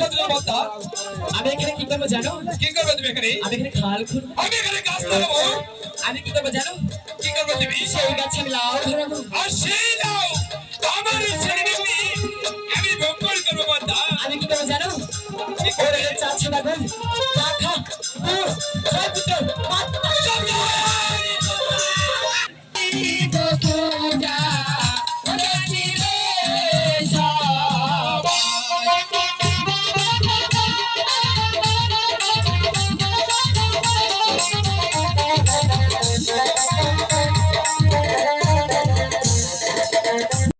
বদ্দা আমি এখানে কি করব জানো? কি করবে তুমি এখানে আমি এখানে খাল খুঁড়বো আমি এখানে গাছ লাগাবো আমি কি করব জানো কি করব তুমি সেই গাছে আমি লাউ ধরাবো আর সেই দাও আমার ছেলে আমি ভঙ্গল করব বদ্দা আমি কি করব জানো ওরে চাচ্ছি না গো খা পুত্র